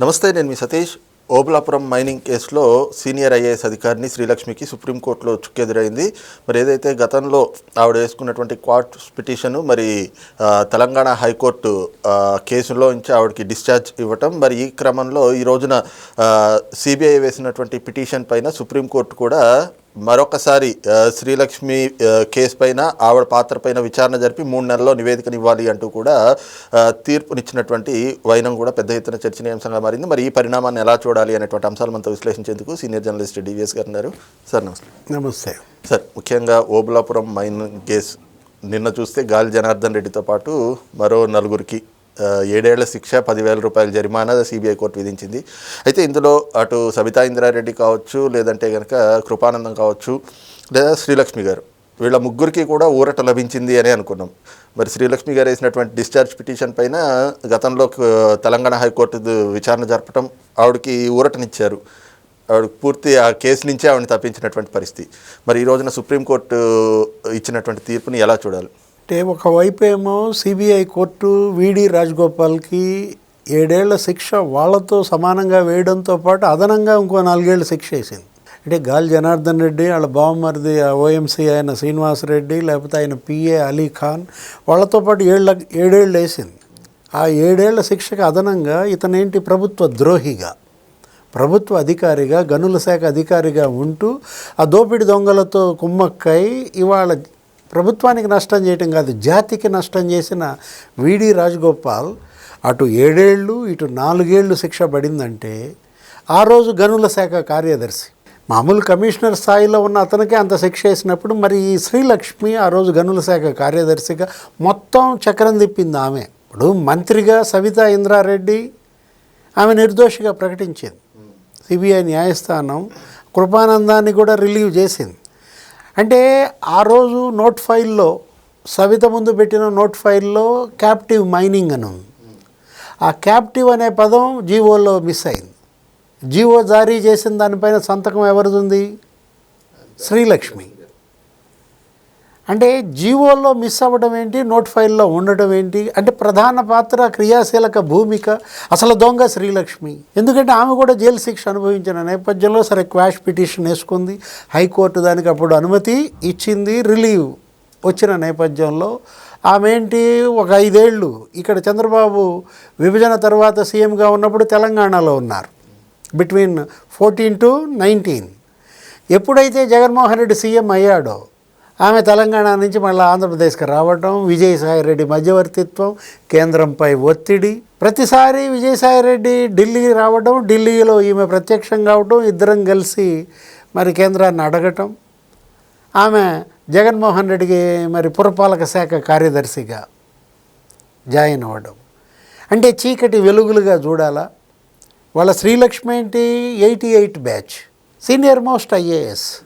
నమస్తే నేను మీ సతీష్. ఓబులాపురం మైనింగ్ కేసులో సీనియర్ ఐఏఎస్ అధికారిని శ్రీలక్ష్మికి సుప్రీంకోర్టులో చుక్కెదురైంది. మరి ఏదైతే గతంలో ఆవిడ వేసుకున్నటువంటి క్వాట్ పిటిషను మరి తెలంగాణ హైకోర్టు కేసులో నుంచి ఆవిడకి డిశ్చార్జ్ ఇవ్వటం మరి ఈ క్రమంలో ఈ రోజున సిబిఐ వేసినటువంటి పిటిషన్ పైన సుప్రీంకోర్టు కూడా మరొకసారి శ్రీలక్ష్మి కేసు పైన ఆవిడ పాత్ర పైన విచారణ జరిపి మూడు నెలల్లో నివేదికను ఇవ్వాలి అంటూ కూడా తీర్పునిచ్చినటువంటి వైనం కూడా పెద్ద ఎత్తున చర్చనీయాంశంగా మారింది. మరి ఈ పరిణామాన్ని ఎలా చూడాలి అనేటువంటి అంశాలు మనతో విశ్లేషించేందుకు సీనియర్ జర్నలిస్ట్ డివిఎస్ గారు ఉన్నారు. సార్ నమస్తే. నమస్తే. సార్ ముఖ్యంగా ఓబులాపురం మైన్ కేసు నిన్న చూస్తే గాలి జనార్దన్ రెడ్డితో పాటు మరో నలుగురికి ఏడేళ్ళ శిక్ష పదివేల రూపాయల జరిమానా సిబిఐ కోర్టు విధించింది. అయితే ఇందులో అటు సబితా ఇంద్రారెడ్డి కావచ్చు లేదంటే కనుక కృపానందం కావచ్చు లేదా శ్రీలక్ష్మి గారు. వీళ్ళ ముగ్గురికి కూడా ఊరట లభించింది అని అనుకున్నాం. మరి శ్రీలక్ష్మి గారు వేసినటువంటి డిశ్చార్జ్ పిటిషన్ పైన గతంలో తెలంగాణ హైకోర్టు విచారణ జరపడం ఆవిడకి ఊరటనిచ్చారు. ఆవిడ పూర్తి ఆ కేసు నుంచే ఆవిడని తప్పించినటువంటి పరిస్థితి. మరి ఈ రోజున సుప్రీంకోర్టు ఇచ్చినటువంటి తీర్పుని ఎలా చూడాలి? అంటే ఒకవైపు ఏమో సిబిఐ కోర్టు విడి రాజగోపాల్కి ఏడేళ్ళ శిక్ష వాళ్ళతో సమానంగా వేయడంతో పాటు అదనంగా ఇంకో నాలుగేళ్ళ శిక్ష వేసింది. అంటే గాలి జనార్దన్ రెడ్డి వాళ్ళ బావమరిది ఓఎంసీ ఆయన శ్రీనివాసరెడ్డి లేకపోతే ఆయన పిఏ అలీ ఖాన్ వాళ్ళతో పాటు ఏళ్ళ ఏడేళ్ళు వేసింది. ఆ ఏడేళ్ళ శిక్షకు అదనంగా ఇతనేంటి ప్రభుత్వ ద్రోహిగా ప్రభుత్వ అధికారిగా గనుల శాఖ అధికారిగా ఉంటూ ఆ దోపిడి దొంగలతో కుమ్మక్కై ఇవాళ ప్రభుత్వానికి నష్టం చేయటం కాదు జాతికి నష్టం చేసిన విడి రాజగోపాల్ అటు ఏడేళ్ళు ఇటు నాలుగేళ్ళు శిక్ష పడిందంటే ఆ రోజు గనుల శాఖ కార్యదర్శి. మామూలు కమిషనర్ స్థాయిలో ఉన్న అతనికే అంత శిక్ష వేసినప్పుడు మరి ఈ శ్రీలక్ష్మి ఆ రోజు గనుల శాఖ కార్యదర్శిగా మొత్తం చక్రం తిప్పింది ఆమె. ఇప్పుడు మంత్రిగా సవితా ఇంద్రారెడ్డి ఆమె నిర్దోషిగా ప్రకటించింది. సిబిఐ న్యాయస్థానం కృపానందాన్ని కూడా రిలీవ్ చేసింది. అంటే ఆ రోజు నోట్ ఫైల్లో సవిత ముందు పెట్టిన నోట్ ఫైల్లో క్యాప్టివ్ మైనింగ్ అని ఉంది. ఆ క్యాప్టివ్ అనే పదం జీవోలో మిస్ అయింది. జీవో జారీ చేసిన దానిపైన సంతకం ఎవరిది ఉంది? శ్రీలక్ష్మి. అంటే జీవోలో మిస్ అవ్వడం ఏంటి? నోట్ ఫైల్లో ఉండడం ఏంటి? అంటే ప్రధాన పాత్ర క్రియాశీలక భూమిక అసలు దొంగ శ్రీలక్ష్మి. ఎందుకంటే ఆమె కూడా జైలు శిక్ష అనుభవించిన నేపథ్యంలో సరే క్వాష్ పిటిషన్ వేసుకుంది. హైకోర్టు దానికి అప్పుడు అనుమతి ఇచ్చింది రిలీవ్ వచ్చిన నేపథ్యంలో. ఆమె ఏంటి? ఒక ఐదేళ్ళు ఇక్కడ చంద్రబాబు విభజన తర్వాత సీఎంగా ఉన్నప్పుడు తెలంగాణలో ఉన్నారు. Between fourteen to nineteen. ఎప్పుడైతే జగన్మోహన్ రెడ్డి సీఎం అయ్యాడో ఆమె తెలంగాణ నుంచి మళ్ళీ ఆంధ్రప్రదేశ్కి రావడం విజయసాయి రెడ్డి మధ్యవర్తిత్వం కేంద్రంపై ఒత్తిడి. ప్రతిసారి విజయసాయి రెడ్డి ఢిల్లీ రావడం ఢిల్లీలో ఈమె ప్రత్యక్షం కావడం ఇద్దరం కలిసి మరి కేంద్రాన్ని అడగటం. ఆమె జగన్మోహన్ రెడ్డికి మరి పురపాలక శాఖ కార్యదర్శిగా జాయిన్ అవ్వడం. అంటే చీకటి వెలుగులుగా చూడాలా? వాళ్ళ శ్రీలక్ష్మి ఏంటి? Eighty eight batch. Senior most IAS.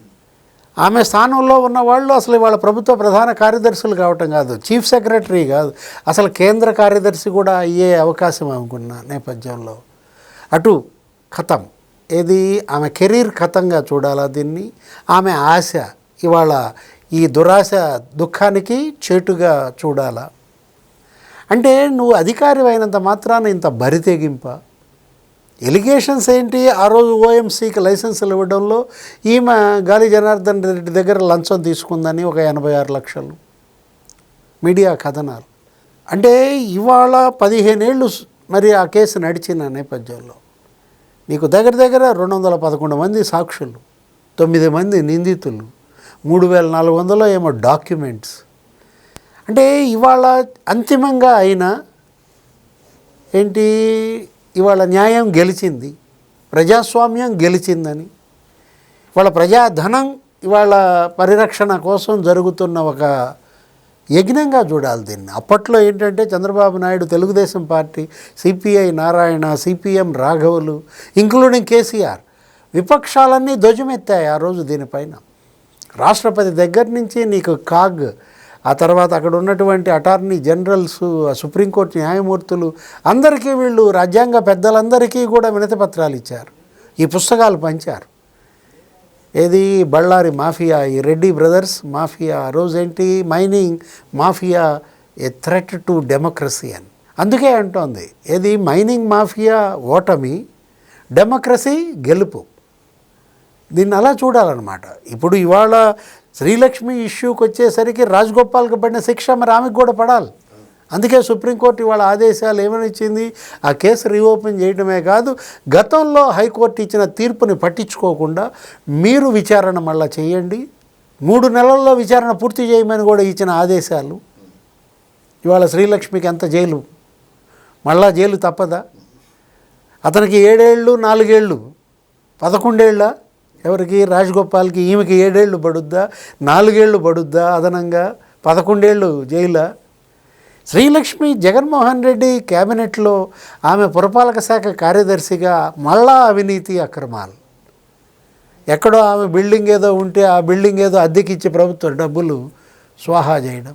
ఆమె స్థానంలో ఉన్న వాళ్ళు అసలు వాళ్ళ ప్రభుత్వ ప్రధాన కార్యదర్శులు కావటం కాదు. చీఫ్ సెక్రటరీ కాదు. అసలు కేంద్ర కార్యదర్శి కూడా అయ్యే అవకాశం అనుకున్న నేపథ్యంలో. అటు ఖతం ఏది? ఆమె కెరీర్ ఖతంగా చూడాలా దీన్ని? ఆమె ఆశ ఇవాళ ఈ దురాశ దుఃఖానికి చేటుగా చూడాలా? అంటే నువ్వు అధికారి అయినంత మాత్రాన ఇంత బరితెగింప ఎలిగేషన్స్ ఏంటి? ఆ రోజు ఓఎంసీకి లైసెన్సులు ఇవ్వడంలో ఈమె గాలి జనార్దన్ రెడ్డి దగ్గర లంచం తీసుకుందని ఒక ఎనభై ఆరు లక్షలు. మీడియా కథనాలు. అంటే ఇవాళ పదిహేనేళ్ళు మరి ఆ కేసు నడిచిన నేపథ్యంలో. నీకు దగ్గర దగ్గర రెండు వందల పదకొండు మంది సాక్షులు తొమ్మిది మంది నిందితులు మూడు వేల నాలుగు వందల ఏమో డాక్యుమెంట్స్. అంటే ఇవాళ అంతిమంగా అయినా ఏంటి? ఇవాళ న్యాయం గెలిచింది ప్రజాస్వామ్యం గెలిచిందని. ఇవాళ ప్రజాధనం ఇవాళ పరిరక్షణ కోసం జరుగుతున్న ఒక యజ్ఞంగా చూడాలి దీన్ని. అప్పట్లో ఏంటంటే Chandrababu Naidu Telugu Desam party CPI Narayana CPM రాఘవులు including KCR విపక్షాలన్నీ ధ్వజమెత్తాయి ఆ రోజు దీనిపైన. రాష్ట్రపతి దగ్గర నుంచి నీకు కాగ్ ఆ తర్వాత అక్కడ ఉన్నటువంటి అటార్నీ జనరల్స్ ఆ సుప్రీంకోర్టు న్యాయమూర్తులు అందరికీ వీళ్ళు రాజ్యాంగ పెద్దలందరికీ కూడా వినతి పత్రాలు ఇచ్చారు. ఈ పుస్తకాలు పంచారు. ఏది? బళ్ళారి మాఫియా ఈ రెడ్డి బ్రదర్స్ మాఫియా రోజేంటి ఏంటి? Mining mafia a threat to democracy అని. అందుకే అంటోంది. ఏది? మైనింగ్ మాఫియా ఓటమి డెమోక్రసీ గెలుపు. దీన్ని అలా చూడాలన్నమాట. ఇప్పుడు ఇవాళ శ్రీలక్ష్మి ఇష్యూకి వచ్చేసరికి రాజగోపాల్కి పడిన శిక్ష మరి ఆమెకు కూడా పడాలి. అందుకే సుప్రీంకోర్టు ఇవాళ ఆదేశాలు ఏమని ఇచ్చింది? ఆ కేసు రీఓపెన్ చేయడమే కాదు గతంలో హైకోర్టు ఇచ్చిన తీర్పుని పట్టించుకోకుండా మీరు విచారణ మళ్ళా చేయండి. మూడు నెలల్లో విచారణ పూర్తి చేయమని కూడా ఇచ్చిన ఆదేశాలు. ఇవాళ శ్రీలక్ష్మికి ఎంత జైలు? మళ్ళా జైలు తప్పదా? అతనికి ఏడేళ్ళు నాలుగేళ్ళు? పదకొండేళ్ళ? ఎవరికి? రాజగోపాల్కి ఈమెకి ఏడేళ్ళు పడుద్దా? నాలుగేళ్ళు పడుద్దా? అదనంగా పదకొండేళ్ళు జైలా? శ్రీలక్ష్మి జగన్మోహన్ రెడ్డి క్యాబినెట్లో ఆమె పురపాలక శాఖ కార్యదర్శిగా మళ్ళా అవినీతి అక్రమాలు. ఎక్కడో ఆమె బిల్డింగ్ ఏదో ఉంటే ఆ బిల్డింగ్ ఏదో అద్దెకిచ్చి ప్రభుత్వ డబ్బులు స్వాహా చేయడం.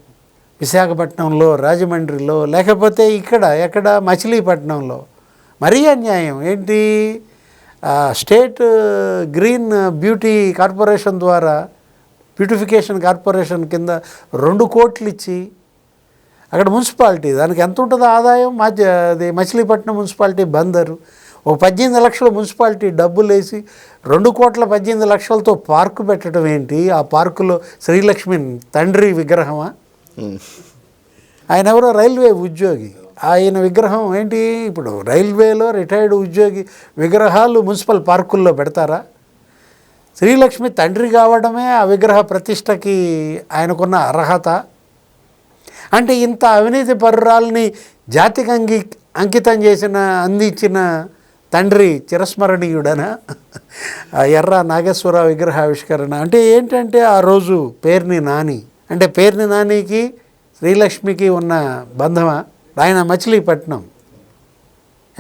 విశాఖపట్నంలో రాజమండ్రిలో లేకపోతే ఇక్కడ ఎక్కడ? మచిలీపట్నంలో. మరీ అన్యాయం. ఏంటి? స్టేట్ గ్రీన్ బ్యూటీ కార్పొరేషన్ ద్వారా బ్యూటిఫికేషన్ కార్పొరేషన్ కింద రెండు కోట్లు ఇచ్చి అక్కడ మున్సిపాలిటీ దానికి ఎంత ఉంటుందో ఆదాయం? మధ్య అది మచిలీపట్నం మున్సిపాలిటీ బందరు. ఒక పద్దెనిమిది లక్షల మున్సిపాలిటీ డబ్బులు వేసి రెండు కోట్ల పద్దెనిమిది లక్షలతో పార్కు పెట్టడం ఏంటి? ఆ పార్కులో శ్రీలక్ష్మి తండ్రి విగ్రహమా. ఆయన ఎవరో రైల్వే ఉద్యోగి. ఆయన విగ్రహం ఏంటి? ఇప్పుడు రైల్వేలో రిటైర్డ్ ఉద్యోగి విగ్రహాలు మున్సిపల్ పార్కుల్లో పెడతారా? శ్రీలక్ష్మి తండ్రి కావడమే ఆ విగ్రహ ప్రతిష్టకి ఆయనకున్న అర్హత. అంటే ఇంత అవినీతి పరురాల్ని జాతికి అంగి అంకితం చేసిన అందించిన తండ్రి చిరస్మరణీయుడనా? ఆ ఎర్ర నాగేశ్వర విగ్రహ ఆవిష్కరణ అంటే ఏంటంటే ఆ రోజు పేర్ని నాని. అంటే పేర్ని నానికి శ్రీలక్ష్మికి ఉన్న బంధమా? ఆయన మచిలీపట్నం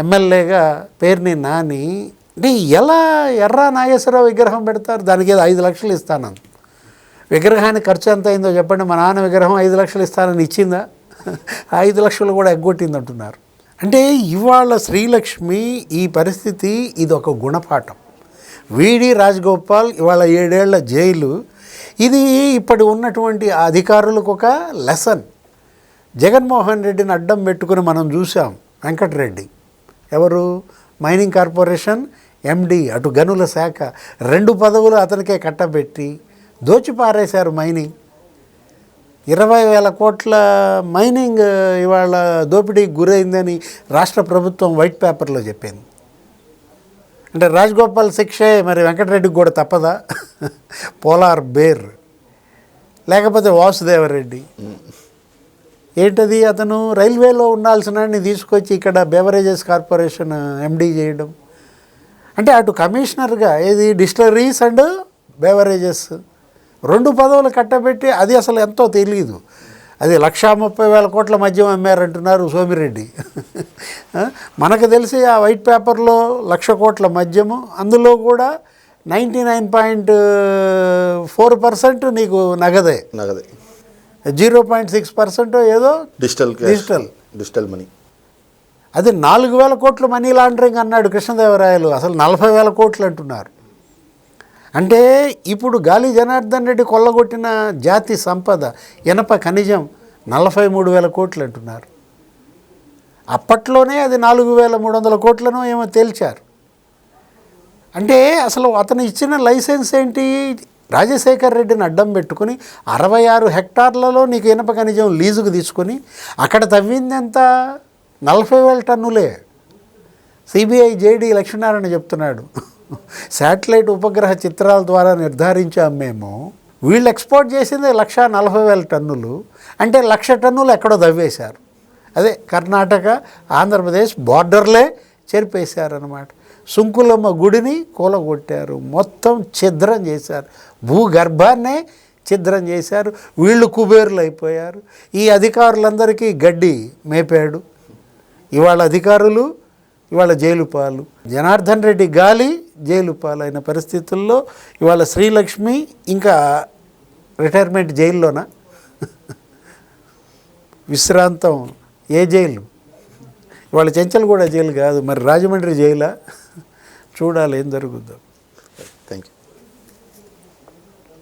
ఎమ్మెల్యేగా పేరుని నాని. అంటే ఎలా ఎర్ర నాగేశ్వరరావు విగ్రహం పెడతారు? దానికి ఏదో ఐదు లక్షలు ఇస్తాను విగ్రహానికి ఖర్చు ఎంత అయిందో చెప్పండి. మా నాన్న విగ్రహం ఐదు లక్షలు ఇస్తానని ఇచ్చిందా? ఐదు లక్షలు కూడా ఎగ్గొట్టింది అంటున్నారు అంటే ఇవాళ శ్రీలక్ష్మి ఈ పరిస్థితి ఇది ఒక గుణపాఠం. వీడి రాజగోపాల్ ఇవాళ ఏడేళ్ళ జైలు. ఇది ఇప్పటి ఉన్నటువంటి అధికారులకు ఒక లెసన్. జగన్మోహన్ రెడ్డిని అడ్డం పెట్టుకుని మనం చూసాం వెంకటరెడ్డి. ఎవరు? మైనింగ్ కార్పొరేషన్ ఎండి అటు గనుల శాఖ. రెండు పదవులు అతనికే కట్టబెట్టి దోచిపారేశారు మైనింగ్. ఇరవై వేల కోట్ల మైనింగ్ ఇవాళ దోపిడీకి గురైందని రాష్ట్ర ప్రభుత్వం వైట్ పేపర్లో చెప్పింది. అంటే రాజగోపాల్ శిక్షే మరి వెంకటరెడ్డికి కూడా తప్పదా? Polar bear. లేకపోతే వాసుదేవరెడ్డి. ఏంటది? అతను రైల్వేలో ఉండాల్సిన తీసుకొచ్చి ఇక్కడ బెవరేజెస్ కార్పొరేషన్ ఎండీ చేయడం. అంటే అటు కమిషనర్గా ఏది? Distilleries and beverages. రెండు పదవులు కట్టబెట్టి అది అసలు ఎంతో తెలియదు అది లక్షా ముప్పై వేల కోట్ల మద్యం అమ్మారంటున్నారు సోమిరెడ్డి. మనకు తెలిసి ఆ వైట్ పేపర్లో లక్ష కోట్ల మద్యము. అందులో కూడా ninety nine point four percent నీకు నగదే. నగదే. జీరో పాయింట్ సిక్స్ పర్సెంట్ ఏదో డిజిటల్. డిజిటల్. Digital money. అది నాలుగు వేల కోట్లు మనీ లాండరింగ్ అన్నాడు కృష్ణదేవరాయలు. అసలు నలభై వేల కోట్లు అంటున్నారు. అంటే ఇప్పుడు గాలి జనార్దన్ రెడ్డి కొల్లగొట్టిన జాతి సంపద ఇనప ఖనిజం నలభై మూడు వేల కోట్లు అంటున్నారు. అప్పట్లోనే అది నాలుగు వేల మూడు వందల కోట్లను ఏమో తేల్చారు. అంటే అసలు అతను ఇచ్చిన లైసెన్స్ ఏంటి? రాజశేఖర్ రెడ్డిని అడ్డం పెట్టుకుని అరవై ఆరు హెక్టార్లలో నీకు ఇనప ఖనిజం లీజుకు తీసుకొని అక్కడ తవ్వింది నలభై వేల టన్నులే. సిబిఐ జేడి లక్ష్మీనారాయణ చెప్తున్నాడు. శాటిలైట్ ఉపగ్రహ చిత్రాల ద్వారా నిర్ధారించాం మేము. వీళ్ళు ఎక్స్పోర్ట్ చేసింది లక్ష నలభై వేల టన్నులు. అంటే లక్ష టన్నులు ఎక్కడో తవ్వేశారు. అదే కర్ణాటక ఆంధ్రప్రదేశ్ బార్డర్లే చెరిపేశారనమాట సుంకులమ్మ గుడిని కూలగొట్టారు. మొత్తం ఛిద్రం చేశారు. భూగర్భాన్నే ఛిద్రం చేశారు. వీళ్ళు కుబేరులు అయిపోయారు ఈ అధికారులందరికీ గడ్డి మేపాడు. ఇవాళ అధికారులు ఇవాళ జైలు పాలు జనార్దన్ రెడ్డి గాలి జైలు పాలైన పరిస్థితుల్లో ఇవాళ శ్రీలక్ష్మి ఇంకా రిటైర్మెంట్ జైల్లోనా? విశ్రాంతం ఏ జైలు? వాళ్ళ చెంచల్ కూడా జైలు కాదు. మరి రాజమండ్రి జైలా? చూడాలి ఏం జరుగుద్దాం. Thank you